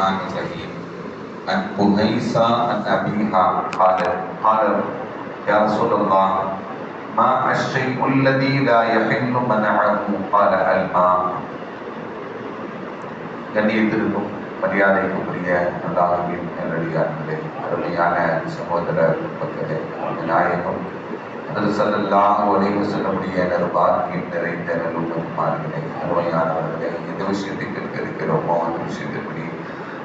الرحمن الرحيم عن بهيسة عن أبيها قال قال يا رسول الله ما الشيء الذي لا يحل منعه قال الماء கண்ணியத்திற்கும் மரியாதைக்குரிய அல்லாஹின் நல்லடியார்களே அருமையான சகோதர மக்களே நாயகம் அது சல்லல்லாஹு அலைஹி வஸல்லமுடைய நற்பாக்கியம் நிறைந்த நல்லுமார்களே அருமையானவர்களே எந்த விஷயத்தை கேட்க இருக்கிறோமோ அந்த விஷயத்தின்படி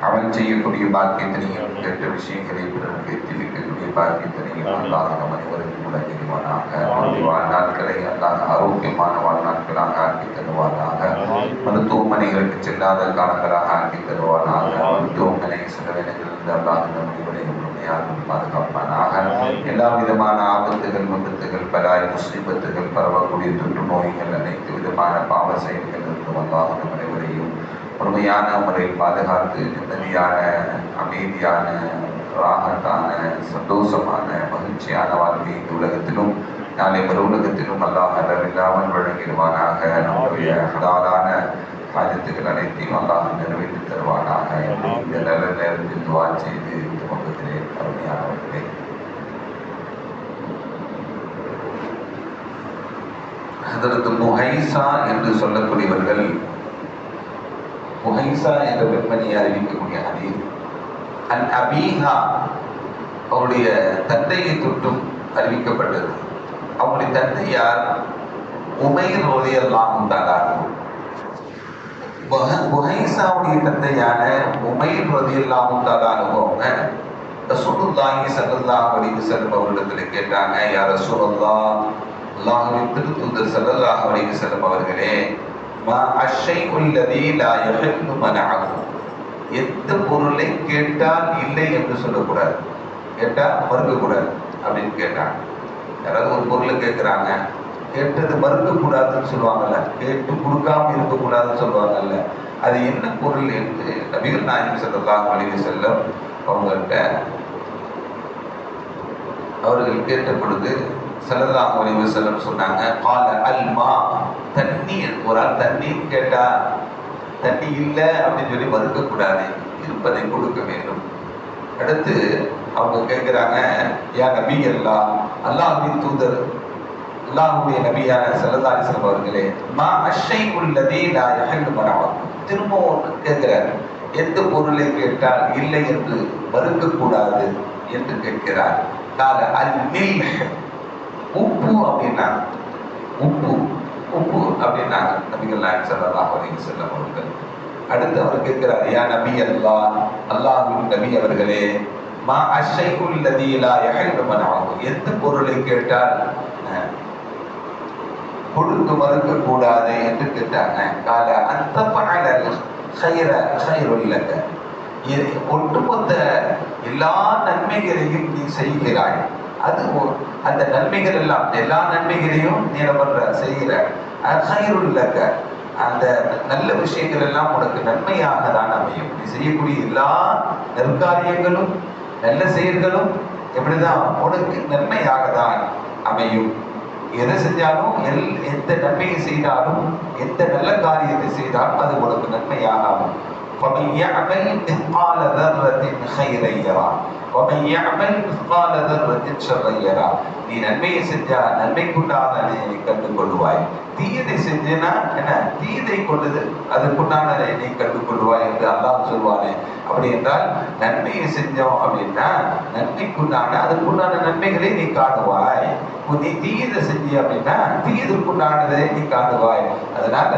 அவன் செய்யக்கூடிய பாக்கியத்தினையும் கெட்ட விஷயங்களை பிறருக்கு எத்திருக்கக்கூடிய பாக்கியத்தினையும் அல்லாஹ் நம் அனைவருக்கும் உலகிடுவானாக வாழ்நாட்களை அல்லாஹ் ஆரோக்கியமான வாழ்நாட்களாக ஆக்கி தருவானாக. மருத்துவமனைகளுக்கு செல்லாத காலங்களாக ஆக்கி தருவானாக. மருத்துவமனை சில வேலைகளிலிருந்து அல்லாஹ் நம் அனைவரையும் முழுமையாக பாதுகாப்பானாக. எல்லா விதமான ஆபத்துகள் விபத்துகள் பலாய் முஸ்லிபத்துகள் பரவக்கூடிய தொற்று நோய்கள் அனைத்து விதமான பாவ செயல்கள் இருந்து அனைவரையும் முழுமையான முறையில் பாதுகாத்து நிம்மதியான அமைதியான ராகத்தான சந்தோஷமான மகிழ்ச்சியான வாழ்க்கை இந்த உலகத்திலும் நாளை மறு உலகத்திலும் அல்லாஹ் அளவில்லாமல் வழங்கிடுவானாக. நம்முடைய ஹலாலான காரியத்துகள் அனைத்தையும் அல்லாஹ் நிறைவேற்றி தருவானாக. இந்த நல்ல நேரத்தில் துவா செய்து இந்த பக்கத்திலே அருமையானவர்களே. அதற்கு முஹைசா என்று சொல்லக்கூடியவர்கள் முஹைசா என்ற பெண்மணியை அறிவிக்கக்கூடிய ஹதீஸ் அன் அபீஹா அவருடைய தந்தையை தொட்டும் அறிவிக்கப்பட்டது. அவருடைய தந்தை யார்? உமைர் ரோதியெல்லாம் தாரார் புகைசாவுடைய தந்தையான உமைர் ரோதியெல்லாம் அவங்க ரசூலுல்லாஹி சல்லல்லாஹு அலைஹி வஸல்லம் அவர்களிடத்தில் கேட்டாங்க யா ரசூலுல்லாஹ் அல்லாஹ்வின் திருத்தூதர் சல்லல்லாஹு அலைஹி வஸல்லம் அவர்களே எந்த பொருளை கேட்டால் இல்லை என்று சொல்லக்கூடாது. கேட்டால் மறுக்கக்கூடாது அப்படின்னு கேட்டாங்க. யாராவது ஒரு பொருளை கேட்குறாங்க கேட்டது மறுக்கக்கூடாதுன்னு சொல்லுவாங்கல்ல கேட்டு கொடுக்காம இருக்கக்கூடாதுன்னு சொல்லுவாங்கல்ல அது என்ன பொருள் என்று நபிகள் நாயகம் செல்லலாம் அழிவு செல்லம் அவங்கள்ட்ட அவர்கள் கேட்ட பொழுது செல்லலாம் அழிவு செல்லும் சொன்னாங்க கால அல்மா தண்ணீர் ஒரு ஆள் தண்ணீர் கேட்டா தண்ணி இல்லை அப்படின்னு சொல்லி மறுக்கக்கூடாது. இருப்பதை கொடுக்க வேண்டும். அடுத்து அவங்க கேட்குறாங்க யா நபி அல்லா அல்லாஹின் தூதர் அல்லாஹுடைய நபியான சல்லதாரிசலம் அவர்களே மா அஷை உள்ளதே நான் யஹல்லு மரவம் திரும்பவும் கேட்கிறார். எந்த பொருளை கேட்டால் இல்லை என்று மறுக்கக்கூடாது என்று கேட்கிறார். கால அல் மில் உப்பு அப்படின்னா உப்பு. அப்படின்னாங்க நபிகள் நாயக் சல்லாஹ் அலைஹி செல்லம் அவர்கள். அடுத்து அவர் கேட்கிறார் யா நபி அல்லா அல்லாஹின் நபி அவர்களே மா அஷைகுல் லதி லா யஹல்லு எந்த பொருளை கேட்டால் கொடுத்து மறுக்க கூடாது என்று கேட்டாங்க கால அந்த பகல ஹைர ஹைருல்லக ஒட்டுமொத்த எல்லா நன்மைகளையும் நீ செய்கிறாய். அது அந்த நன்மைகள் எல்லாம் எல்லா நன்மைகளையும் நீ பண்ற செய்கிற ஹைருல்லக அந்த நல்ல விஷயங்கள் எல்லாம் உனக்கு நன்மையாக தான் அமையும். நீ செய்யக்கூடிய எல்லா நற்காரியங்களும் நல்ல செயல்களும் எப்படிதான் உனக்கு நன்மையாக தான் அமையும். எதை செஞ்சாலும் எல் எந்த நன்மையை செய்தாலும் எந்த நல்ல காரியத்தை செய்தாலும் அது உனக்கு நன்மையாக ஆகும் நீ நன்மையை செஞ்சா நன்மைக்குண்டான நீ கண்டுகொள்வாய். தீயதை செஞ்சேன்னா என்ன? தீயதை கொண்டது. அதற்குண்டான நீ கண்டுகொள்வாய் என்று அல்லாஹ் சொல்வானே. அப்படி என்றால் நன்மையை செஞ்சோம் அப்படின்னா நன்மைக்குண்டான அதுக்குண்டான நன்மைகளை நீ காணுவாய். நீ தீயதை செஞ்சு அப்படின்னா தீயதுக்குண்டானதை நீ காட்டுவாய் அதனால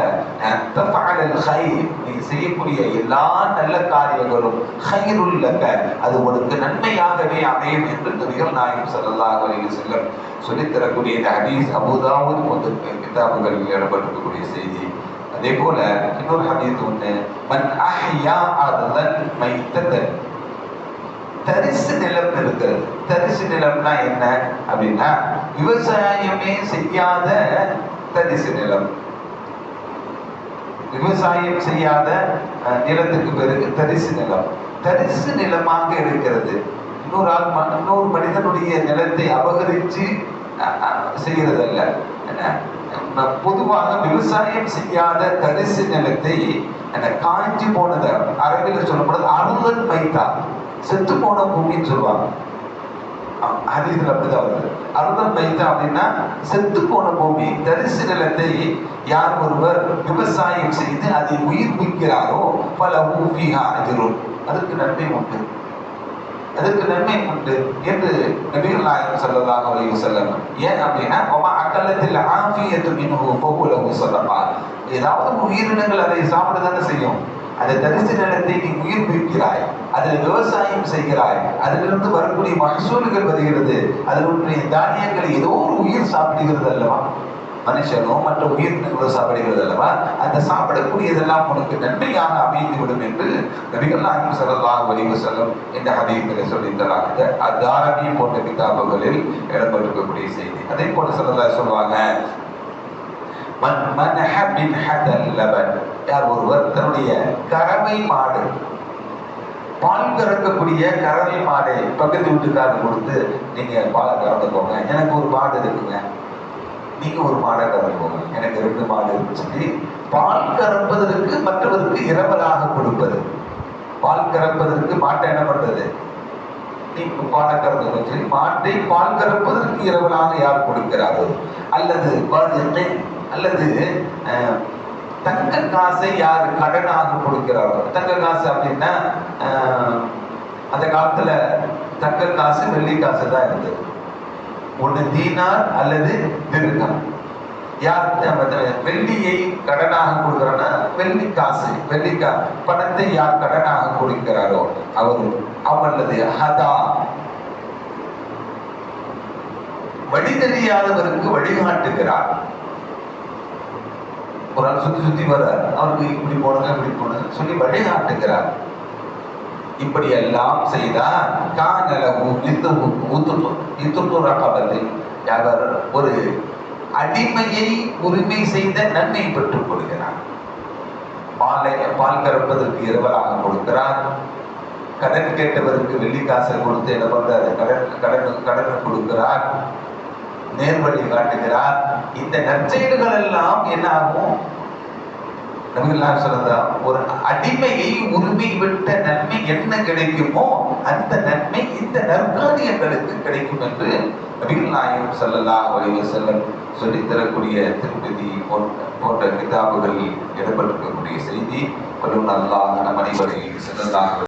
நீ செய்யக்கூடிய எல்லா நல்ல காரியங்களும் ஹைருள்ளக்க அது உனக்கு நன்மை உண்மையாகவே அமையும் என்று நபிகள் நாயகம் சல்லல்லாஹு அலைஹி செல்லம் சொல்லித் தரக்கூடிய இந்த ஹதீஸ் அபுதாவுத் போன்ற கிதாபுகளில் இடம்பெற்றிருக்கக்கூடிய செய்தி. அதே போல இன்னொரு ஹதீஸ் ஒண்ணு மன் அஹ்யா அதன் மைத்ததன். தரிசு நிலம் இருக்கிறது. தரிசு நிலம்னா என்ன அப்படின்னா விவசாயமே செய்யாத தரிசு நிலம். விவசாயம் செய்யாத நிலத்துக்கு பிறகு தரிசு நிலம். தரிசு நிலமாக இருக்கிறது. இன்னொரு ஆள் இன்னொரு மனிதனுடைய நிலத்தை அபகரித்து செய்கிறதல்ல. என்ன? பொதுவாக விவசாயம் செய்யாத தரிசு நிலத்தை அந்த காஞ்சி போனதை அரபில சொல்லப்படுது அருளன் மைத்தா செத்து போன பூமின்னு சொல்லுவாங்க. ஹதீஸ்ல அப்படிதான் வருது. அருளன் மைத்தா அப்படின்னா செத்து போன பூமி தரிசு நிலத்தை யார் ஒருவர் விவசாயம் செய்து அதை உயிர்ப்பிக்கிறாரோ பல ஊபிகா அதிரும் அதுக்கு நன்மை உண்டு. அதற்கு நன்மை உண்டு என்று நபிகள் நாயகம் ஸல்லல்லாஹு அலைஹி வஸல்லம். ஏன் அப்படின்னா ஒமா அக்கலத்தில் ஆஃபியத்து மின்ஹு ஃபஹுலஹு சொல்லப்பா ஏதாவது உயிரினங்கள் அதை சாப்பிட தானே செய்யும். அந்த தரிசு நிலத்தை நீ உயிர் பிரிக்கிறாய் அதில் விவசாயம் செய்கிறாய் அதிலிருந்து வரக்கூடிய மகசூல்கள் வருகிறது அதில் உன்னுடைய தானியங்களை ஏதோ ஒரு உயிர் சாப்பிடுகிறது அல்லவா? மனுஷனோ மற்ற உயிரினங்களோ சாப்பிடுகிறது அல்லவா? அந்த சாப்பிடக்கூடியதெல்லாம் உனக்கு நன்மையாக அமைந்து விடும் என்று நபிகள் நாயகம் ஸல்லல்லாஹு அலைஹி வஸல்லம் இந்த ஹதீஸில் சொல்லி அத்தாரமி போன்ற கிதாபுகளில் இடம்பெற்றிருக்கக்கூடிய செய்தி. அதே போல ஸல்லல்லாஹு சொல்லுவாங்க மன் யார் ஒருவர் தன்னுடைய கறவை மாடு பால் கறக்கக்கூடிய கறவை மாடை பக்கத்து வீட்டுக்காரர் கொடுத்து நீங்க பால் கறந்துக்கோங்க. எனக்கு ஒரு மாடு இருக்குங்க. நீங்க ஒரு மாடை கறந்துக்கோங்க எனக்கு ரெண்டு மாடு இருந்துச்சு. பால் கறப்பதற்கு மற்றவருக்கு இரவலாக கொடுப்பது. பால் கறப்பதற்கு மாட்டை என்ன பண்றது? பாலை கறந்து சொல்லி மாட்டை பால் கறப்பதற்கு இரவலாக யார் கொடுக்கிறாரோ? அல்லது அல்லது தங்க காசை யார் கடனாக கொடுக்கிறாரோ தங்க காசு அப்படின்னா அந்த காலத்துல தங்க காசு வெள்ளி காசு தான் இருந்தது. ஒண்ணு தீனார் அல்லது திருகம் யார் வெள்ளியை கடனாக கொடுக்கிறான்னா வெள்ளி காசு வெள்ளி கா பணத்தை யார் கடனாக கொடுக்கிறாரோ அவர் அவல்லது ஹதா. வழி தெரியாதவருக்கு வழிகாட்டுகிறார். ஒரு ஆள் சுத்தி சுத்தி வர அவருக்கு இப்படி போடுங்க இப்படி போடுங்க சொல்லி வழிகாட்டுகிறார். இப்படி எல்லாம் செய்தால் காணலகு இத்து ஊத்துட்டு இத்துட்டு ரகபத்தில் அவர் ஒரு அடிமையை உரிமை செய்த நன்மை பெற்றுக் கொள்கிறார் பாலை பால் கறப்பதற்கு இரவலாக கொடுக்கிறார் கடன் கேட்டவருக்கு வெள்ளி காசை கொடுத்து என்ன பண்றாரு? கடன் கடன் கடன் கொடுக்கிறார். நேர்வழி காட்டுகிறார். இந்த நற்செயல்கள் எல்லாம் என்ன ஆகும் நபிகள்லாம் சொல்றதா? ஒரு அடிமையை உரிமை விட்ட நன்மை என்ன கிடைக்குமோ அந்த நன்மை இந்த நற்காரியங்களுக்கு கிடைக்கும் என்று நபிகள் நாயகம் ஸல்லல்லாஹு அலைஹி செல்லம் சொல்லித் தரக்கூடிய திருப்பதி போன்ற போன்ற கிதாபுகளில் இடம்பெற்றிருக்கக்கூடிய செய்தி மற்றும் அல்லாஹ் நம் அனைவரையும் ஸல்லல்லாஹு